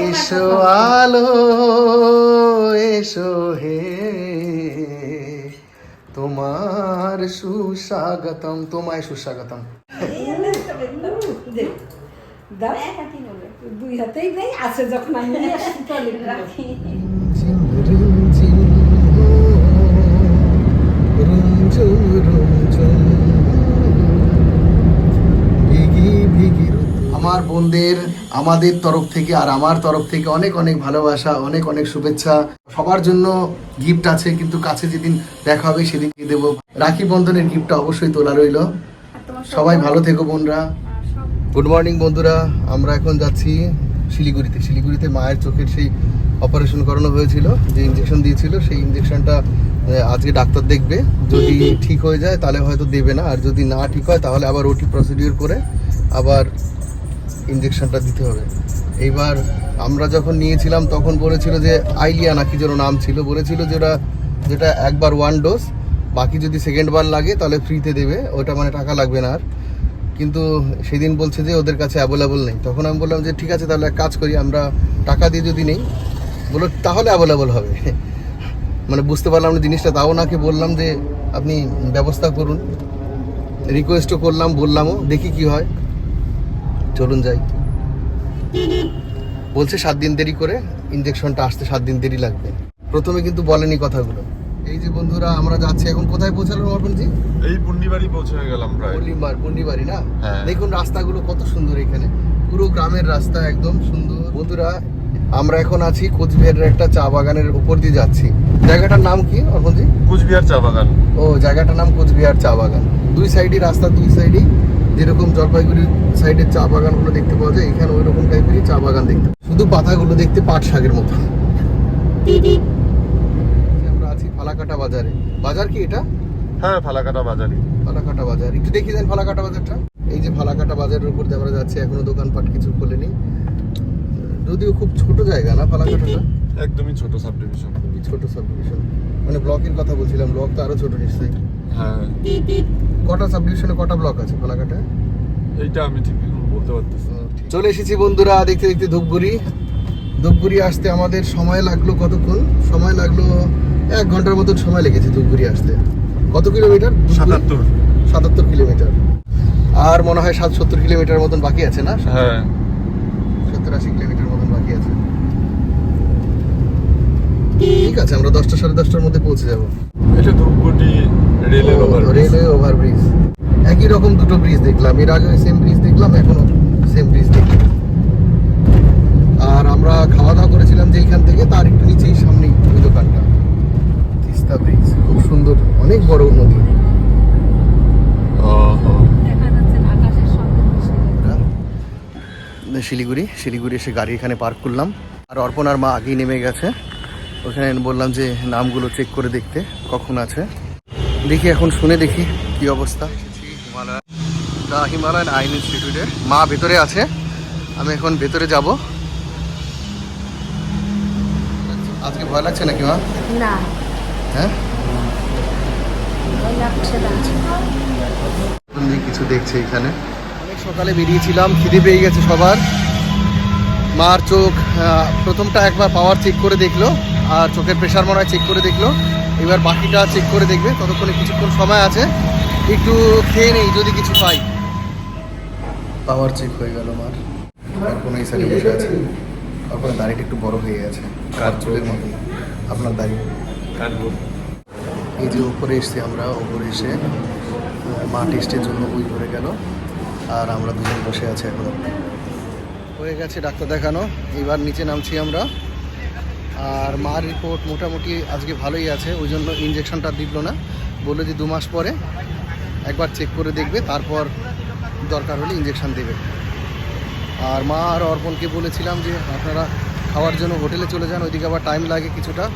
এসো। আলো এসো হে। তোমার সুস্বাগতম তোমায় সুস্বাগতম। দুই হাতেই নেই আছে যখন আমি রাখি। বোনদের আমাদের তরফ থেকে আর আমার তরফ থেকে অনেক অনেক ভালোবাসা, অনেক অনেক শুভেচ্ছা। সবার জন্য গিফট আছে, কিন্তু কাছে যেদিন দেখা হবে সেদিন দিয়ে দেবো। রাখি বন্ধনের গিফটটা অবশ্যই তোলা রইল। সবাই ভালো থেকো বোনরা। গুড মর্নিং বন্ধুরা, আমরা এখন যাচ্ছি শিলিগুড়িতে। শিলিগুড়িতে মায়ের চোখের সেই অপারেশন করানো হয়েছিল, যে ইঞ্জেকশন দিয়েছিল, সেই ইঞ্জেকশনটা আজকে ডাক্তার দেখবে। যদি ঠিক হয়ে যায় তাহলে হয়তো দেবে না, আর যদি না ঠিক হয় তাহলে আবার ওটি প্রসিডিওর করে আবার ইঞ্জেকশনটা দিতে হবে। এইবার আমরা যখন নিয়েছিলাম, তখন বলেছিল যে আইলিয়া নাকি যেন নাম ছিল। বলেছিল যেটা যেটা একবার ওয়ান ডোজ বাকি যদি সেকেন্ড বার লাগে, তাহলে ফ্রিতে দেবে। ওটা মানে টাকা লাগবে না আর। কিন্তু সেদিন বলছে যে ওদের কাছে অ্যাভেলেবল নেই। তখন আমি বললাম যে, ঠিক আছে, তাহলে কাজ করি, আমরা টাকা দিয়ে যদি নেই, বলল, তাহলে অ্যাভেলেবল হবে। মানে বুঝতে পারলাম না জিনিসটা। তাও ওনাকে বললাম যে, আপনি ব্যবস্থা করুন। রিকোয়েস্টও করলাম, বললামও, দেখি কি হয়। চলুন যাই। বলছে সাত দিন দেরি করে ইঞ্জেকশনটা আসতে সাত দিন দেরি লাগবে। প্রথমে কিন্তু বলেনি কথাগুলো। এই যে বন্ধুরা আমরা যাচ্ছি এখন কোথায় পৌঁছালাম অর্পণজি? এই পুন্ডিবাড়ি পৌঁছে গেলাম প্রায়। পল্লিমার পল্লিবাড়ি না? হ্যাঁ। দেখুন রাস্তাগুলো কত সুন্দর এখানে। পুরো গ্রামের রাস্তা একদম সুন্দর। বন্ধুরা আমরা এখন আছি কোচবিহারের একটা চা বাগানের উপর দিয়ে যাচ্ছি। জায়গাটার নাম কি অর্পণজি? কুচবিহার চা বাগান। ও জায়গাটার নাম কোচবিহার চা বাগান। দুই সাইডই রাস্তা দুই সাইডই যেরকম জলপাইগুড়ির সাইডের চা বাগানগুলো দেখতে পাওয়া যায় এখানে ওই রকম টাইপেরই চা বাগান দেখতে শুধু পাতাগুলো দেখতে পাট শাকের মতো। আমরা আছি ফালাকাটা বাজারে। বাজার কি এটা? হ্যাঁ ফালাকাটা বাজারি ফালাকাটা বাজার। একটু দেখি দেন ফালাকাটা বাজারটা। এই যে ফালাকাটা বাজারের উপর দিয়ে আমরা যাচ্ছি এখনও দোকানপাট কিছু খোলেনি। যদিও খুব ছোট জায়গা না ফালাকাটাটা। একদমই ছোট সাব ডিভিশন খুবই ছোট সাবডিভিশন মানে ব্লকের কথা বলছিলাম ব্লক তো আরও ছোট নিশ্চয়ই। হ্যাঁ। কটা সাবডিভিশনে কটা ব্লক আছে ফালাকাটায় এইটা আমি ঠিক বলতে পারতেছি চলে এসেছি বন্ধুরা দেখতে দেখতে ধূপগুড়ি। ধূপগুড়ি আসতে আমাদের সময় লাগল কতক্ষণ? সময় লাগল এক ঘণ্টার মতন সময় লেগেছে ধূপগুড়ি আসতে। কত কিলোমিটার? সাতাত্তর। সাতাত্তর কিলোমিটার। আর মনে হয় সাত সত্তর কিলোমিটার মতন বাকি আছে না? হ্যাঁ। সত্তর আশি কিলোমিটার মতন বাকি আছে। ঠিক আছে আমরা দশটা সাড়ে দশটার মধ্যে পৌঁছে যাব। এটা ধূপগুড়ি রেলের ওভার রেলওয়ে ওভারব্রিজ একই রকম দুটো ব্রিজ দেখলাম। এর আগে সেম ব্রিজ দেখলাম এখনও সেম ব্রিজ দেখলাম। আর আমরা খাওয়া দাওয়া করেছিলাম যে এইখান থেকে তার একটু নিচেই সামনেই ওই দোকানটা। তিস্তা ব্রিজ খুব সুন্দর অনেক বড় নদী। দেখা যাচ্ছে না আকাশের সঙ্গে মিশে। আমরা শিলিগুড়ি শিলিগুড়ি এসে গাড়ি এখানে পার্ক করলাম। আর অর্পণ আর মা আগেই নেমে গেছে। ওখানে বললাম যে নামগুলো চেক করে দেখতে কখন আছে। দেখি এখন শুনে দেখি কি অবস্থা। হিমালয় হিমালয়ান আইন ইনস্টিটিউটে। মা ভেতরে আছে। আমি এখন ভেতরে যাব। আজকে ভয় লাগছে নাকি মা? না। হ্যাঁ? কিছু দেখছে এখানে। অনেক সকালে বেরিয়েছিলাম খিদে পেয়ে গেছে সবার। মার চোখ প্রথমটা একবার পাওয়ার চেক করে দেখল। আর চোখের প্রেশার মনে হয় চেক করে দেখল। এবার বাকিটা চেক করে দেখবে ততক্ষণে কিছুক্ষণ সময় আছে। একটু খেয়ে নেই যদি কিছু পাই। পাওয়ার চেক হয়ে গেল আমার। কোনো এই সাইডে বসে আছে? আপনার দাড়িটা একটু বড় হয়ে গেছে। কার চুলের মতন আপনার দাড়ি? এই যে উপরে এসছি আমরা উপরে এসে মা টেস্টের জন্য বই করে গেল। আর আমরা দুজন বসে আছি এখনও। হয়ে গেছে ডাক্তার দেখানো। এবার নিচে নামছি আমরা। আর মার রিপোর্ট মোটামুটি আজকে ভালোই আছে ওই জন্য ইঞ্জেকশনটা দিল না। বলল যে দু মাস পরে একবার চেক করে দেখবে তারপর দরকার হলে ইঞ্জেকশন দেবে। আর মা আর অর্পণকে বলেছিলাম যে আপনারা খাওয়ার জন্য হোটেলে চলে যান ওইদিকে আবার টাইম লাগে কিছুটা।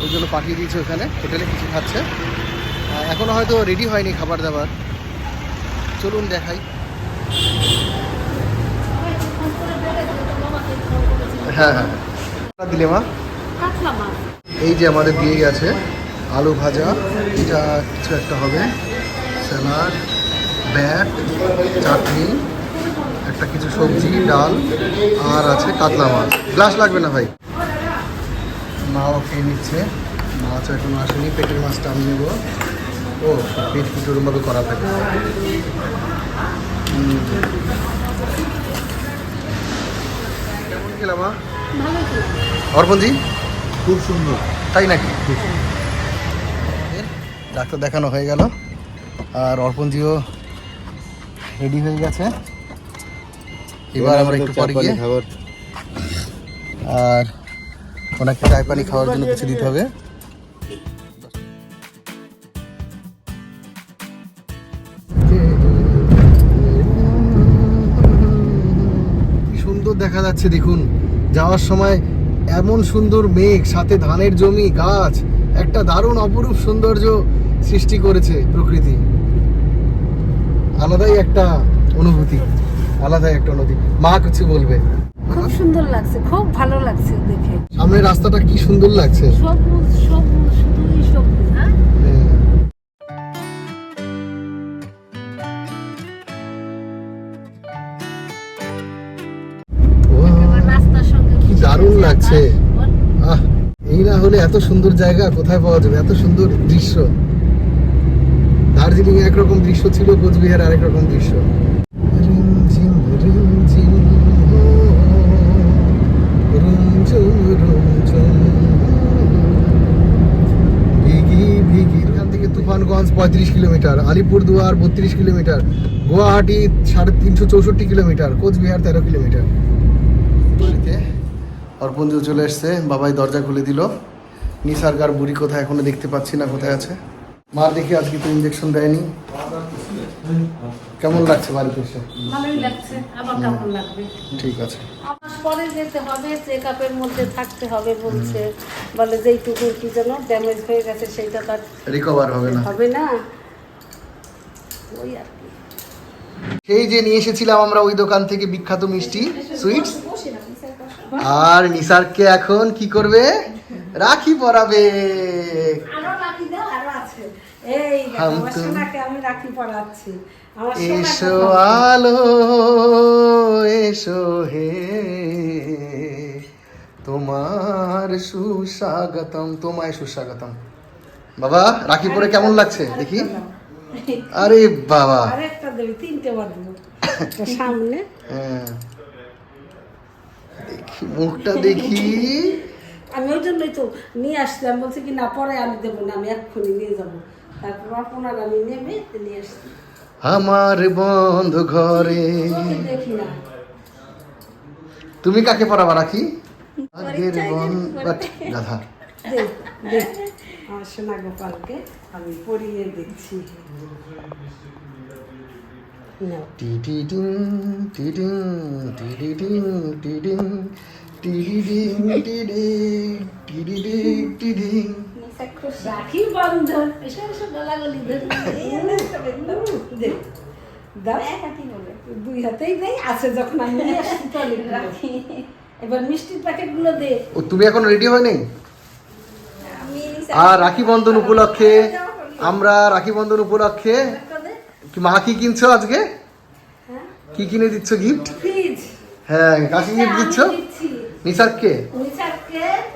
ওই জন্য পাঠিয়ে দিয়েছে ওখানে হোটেলে কিছু খাচ্ছে। আহ, এখনও হয়তো রেডি হয়নি খাবার দাবার। চলুন দেখাই। হ্যাঁ হ্যাঁ। দিলে মা? এই যে আমাদের দিয়ে গেছে আলু ভাজা এটা কিছু একটা হবে। স্যালাড ব্যাট চাটনি একটা কিছু সবজি ডাল আর আছে কাতলা মাছ। গ্লাস লাগবে না ভাই? মাও খেয়ে নিচ্ছে। মাছ এখনও আসেনি পেটের মাছটা আমি নেব। ও পেট কিছু ওরমভাবে করা থাকে। কেমন খেলাম অর্পণজি? খুব সুন্দর। তাই নাকি? ডাক্তার দেখানো হয়ে গেল। আর অর্পণজিও রেডি হয়ে গেছে। এবার আমরা একটু পরে গিয়ে খাবার। আর ওনাকে চায় পানি খাওয়ার জন্য কিছু দিতে হবে। সুন্দর দেখা যাচ্ছে দেখুন। যাওয়ার সময় এমন সুন্দর মেঘ সাথে ধানের জমি গাছ একটা দারুণ অপরূপ সৌন্দর্য সৃষ্টি করেছে প্রকৃতি। আলাদাই একটা অনুভূতি আলাদাই একটা অনুভূতি মা কিছু বলবে? খুব সুন্দর লাগছে খুব ভালো লাগছে দেখে। সামনে রাস্তাটা কি সুন্দর লাগছে? সবুজ সবুজ শুধুই সবুজ। না হলে এত সুন্দর জায়গা কোথায় পাওয়া যাবে? এত সুন্দর দৃশ্য। দার্জিলিং একরকম দৃশ্য ছিল, কোচবিহার আরেক রকম দৃশ্য। তুফানগঞ্জ পঁয়ত্রিশ কিলোমিটার, আলিপুরদুয়ার বত্রিশ কিলোমিটার, গুয়াহাটি সাড়ে তিনশো চৌষট্টি কিলোমিটার, কোচবিহার তেরো কিলোমিটার। অর্পণজু চলে এসছে বাবাই দরজা খুলে দিল। নিসার্গার বুড়ি কোথায় এখনও দেখতে পাচ্ছি না কোথায় আছে। মার দেখি আজকে তো ইঞ্জেকশন দেয়নি। কেমন লাগছে বাড়িতে এসে? ভালোই লাগছে আবার কেমন লাগবে? ঠিক আছে। আমার পরে যেতে হবে চেক আপের মধ্যে থাকতে হবে বলছে। বলে যেইটুকু কি যেন ড্যামেজ হয়ে গেছে সেইটা তার রিকভার হবে না। হবে না। ওই আর কি। সেই যে নিয়ে এসেছিলাম আমরা ওই দোকান থেকে বিখ্যাত মিষ্টি সুইটস আর নিসারকে এখন কি করবে? রাখি পরাবে। এসো আলো এসো হে। তোমার সুস্বাগতম তোমায় সুস্বাগতম। বাবা রাখি পরে কেমন লাগছে? দেখি। আরে বাবা। আরেকটা দেবে তিনটে একটা সামনে। হ্যাঁ। দেখি মুখটা দেখি। আমি ওই জন্যই তো নিয়ে আসলাম বলছি কি না পরে আমি দেবো না আমি এক্ষুনি নিয়ে যাব। তারপর আপনার আমি তো নিয়ে আসছি। আমার বন্ধ ঘরে। দেখি না। তুমি কাকে পড়াবা রাখি? আগের বন গাধা আমার সোনা গোপালকে আমি পরিয়ে দিচ্ছি। আছে যখন আমি ও তুমি এখন রেডি হয় নাই আর রাখি বন্ধন উপলক্ষে আমরা রাখি বন্ধন উপলক্ষে কি মা কি কিনছো আজকে? হ্যাঁ? কি কিনে দিচ্ছ গিফট হ্যাঁ কাকে গিফট দিচ্ছ? আমি দিচ্ছি। নিসারকে?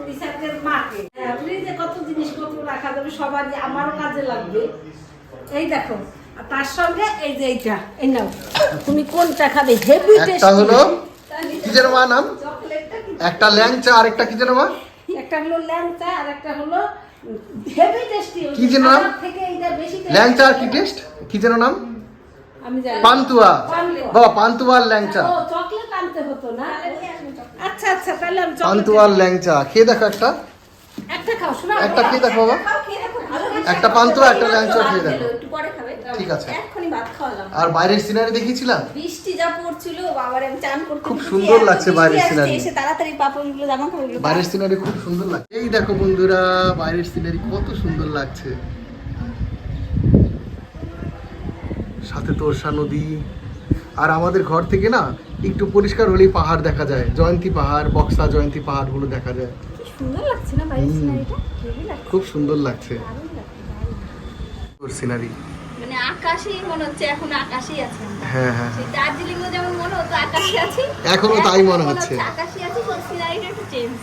নিসারকে মাকে। হ্যাঁ, ফ্রিজে কত জিনিসপত্র রাখা যাবে সবারই আমারও কাজে লাগবে। এই দেখো আর তার সঙ্গে এই যে এইটা এই নাও। তুমি কোনটা খাবে? হেভি একটা হলো কি যেন মা নাম? একটা ল্যাংচা আর একটা কি যেন মা? একটা হলো ল্যাংচা আর একটা হলো হেভি টেস্টি কি যেন নাম? থেকে এইটা বেশি ল্যাংচা আর কি টেস্ট কি যেন নাম? পান্তুয়া। পান্তুয়া। বাবা পান্তুয়া আর ল্যাংচা। ও চকলেট আনতে হতো না? আচ্ছা আচ্ছা তাহলে আমি chocolate পান্তুয়া আর ল্যাংচা। খেয়ে দেখো একটা। একটা খাও খেয়ে দেখো বাবা। একটা পান্তুয়া একটা ল্যাংচা খেয়ে দেখো। একটু পরে খাবে। ঠিক আছে। এক্ষুনি ভাত খাওয়ালাম। আর বাইরের সিনারি দেখিয়েছিলাম? বৃষ্টি যা পড়ছিল বাবারে আমি চান করতে খুব সুন্দর লাগছে বাইরের scenery। এসে তাড়াতাড়ি পাপড়গুলো জামা কাপড়গুলো বাইরের সিনারি খুব সুন্দর লাগছে। এই দেখো বন্ধুরা বাইরের সিনারি কত সুন্দর লাগছে। সাথে তোরসা নদী। আর আমাদের ঘর থেকে না একটু পরিষ্কার হলেই পাহাড় দেখা যায়। জয়ন্তী পাহাড় বক্সা জয়ন্তী পাহাড়গুলো দেখা যায়। খুব সুন্দর লাগছে সিনারি মানে আকাশেই হচ্ছে এখন আকাশেই আছে হ্যাঁ হ্যাঁ। সেই দার্জিলিংও যেমন মনে হতো আকাশে আছি এখনও তাই মনে হচ্ছে। আকাশে আছি সিনারিটা একটু চেঞ্জ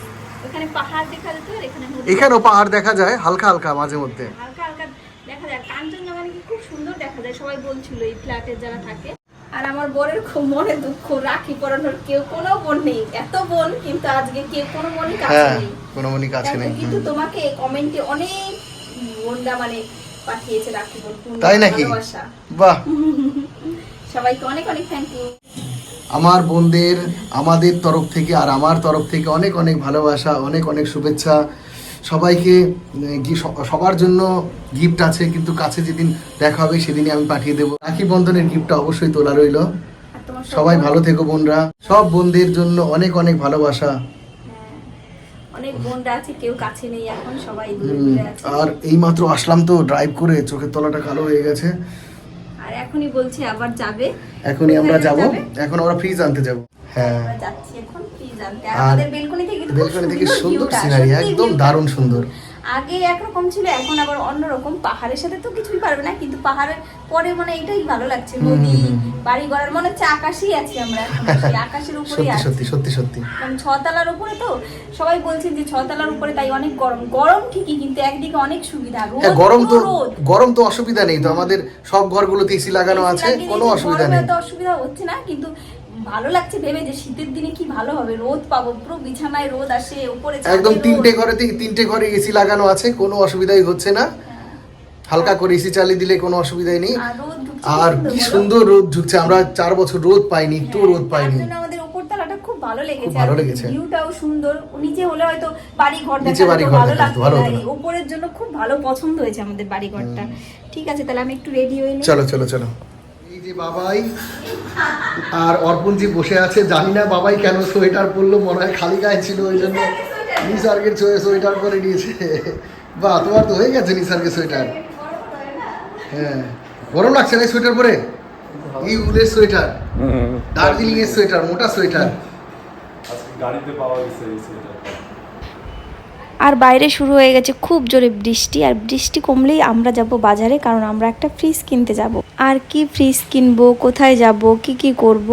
ওখানে পাহাড় দেখা যেত এখানে এখানেও পাহাড় দেখা যায় হালকা হালকা মাঝে মধ্যে হালকা হালকা দেখা যায় কাঞ্চনজঙ্ঘা নাকি খুব সুন্দর দেখা যায় সবাই বলছিল এই ফ্ল্যাটে যারা থাকে। আর আমার বোনের খুব মনে দুঃখ রাখি পরানোর কেউ কোনো বোন নেই। এত বোন কিন্তু আজকে কেউ কোনো বোনই কাছে হ্যাঁ নেই। কোনো মনি কাছে নেই। কিন্তু তোমাকে কমেন্টে অনেক বোনরা মানে পাঠিয়েছে রাখি বোন তাই নাকি? বাহ। সবাইকে অনেক অনেক থ্যাংক ইউ আমার বোনদের আমাদের তরফ থেকে আর আমার তরফ থেকে অনেক অনেক ভালোবাসা অনেক অনেক শুভেচ্ছা। সবাইকে সবার জন্য গিফট আছে কিন্তু কাছে যেদিন দেখা হবে সেদিনই আমি পাঠিয়ে দেবো। রাখি বন্ধনের গিফটটা অবশ্যই তোলা রইল। সবাই ভালো থেকো বোনরা। সব বোনদের জন্য অনেক অনেক ভালোবাসা। হ্যাঁ, অনেক বোনরা আছে কেউ কাছে নেই এখন সবাই দূরে হুম, দূরে আর এইমাত্র আসলাম তো ড্রাইভ করে চোখের তলাটা কালো হয়ে গেছে। আর এখনই বলছি আবার যাবে। এখনই আমরা যাব। এখন আমরা ফ্রিজ আনতে যাব। হ্যাঁ। যাচ্ছি এখন ফ্রিজ আনতে। আমাদের বেলকনি থেকে বেলকনি থেকে সুন্দর সিনারি একদম। দারুণ সুন্দর। আগে একরকম ছিল এখন আবার অন্যরকম। পাহাড়ের সাথে তো কিছুই পারবে না কিন্তু পাহাড়ের পরে মানে এটাই ভালো লাগছে নদী বাড়ি ঘরের মনে হচ্ছে আকাশেই আছি আমরা। এখন আকাশের উপরেই সত্যি সত্যি সত্যি কারণ ছতলার উপরে তো সবাই বলছেন যে ছতলার উপরে তাই অনেক গরম। গরম ঠিকই কিন্তু একদিকে অনেক সুবিধা। রোদ হ্যাঁ গরম তো গরম তো অসুবিধা নেই তো আমাদের সব ঘরগুলোতে এসি লাগানো আছে কোনো অসুবিধা নেই। অসুবিধা হচ্ছে না কিন্তু ভালো লাগছে ভেবে যে শীতের দিনে কি ভালো হবে? রোদ পাবো পুরো বিছানায় রোদ আসে উপরে একদম তিনটে ঘরে থেকে তিনটে ঘরে এসি লাগানো আছে কোনো অসুবিধাই হচ্ছে না। হালকা করে এসি চালিয়ে দিলে কোনো অসুবিধাই নেই। আর কি সুন্দর রোদ ঢুকছে আমরা চার বছর রোদ পাইনি একটু হ্যাঁ, রোদ পাইনি। আমাদের উপরতলাটা খুব ভালো লেগেছে খুব ভালো লেগেছে। ভিউটাও সুন্দর। নিচে হলে হয়তো বাড়ি ঘর নিচে বাড়ি ঘর ভালো লাগতো উপরের জন্য খুব ভালো পছন্দ হয়েছে আমাদের বাড়ি ঘরটা ঠিক আছে তাহলে আমি একটু রেডি হয়ে চলো চলো চলো। যে বাবাই আর অর্পণজি বসে আছে জানি না বাবাই কেন সোয়েটার পরলো মনে হয় খালি গায়ে ছিল ওই জন্য। নিসার্গের সোয়েটার পরে নিয়েছে। বাহ তোমার তো হয়ে গেছে নিসার্গের সোয়েটার। হ্যাঁ। গরম লাগছে না সোয়েটার পরে? এই উলের সোয়েটার। দার্জিলিং এর সোয়েটার মোটা সোয়েটার। গাড়িতে পাওয়া গেছে এই সোয়েটারটা। আর বাইরে শুরু হয়ে গেছে খুব জোরে বৃষ্টি, আর বৃষ্টি কমলেই আমরা যাব বাজারে, কারণ আমরা একটা ফ্রিজ কিনতে যাব। আর কি ফ্রিজ কিনবো, কোথায় যাব, কি কি করব,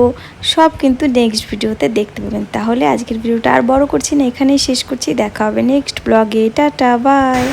সব কিন্তু নেক্সট ভিডিওতে দেখতে পাবেন। তাহলে আজকের ভিডিওটা আর বড় করছি না, এখানেই শেষ করছি। দেখা হবে নেক্সট ব্লগে টাটা বাই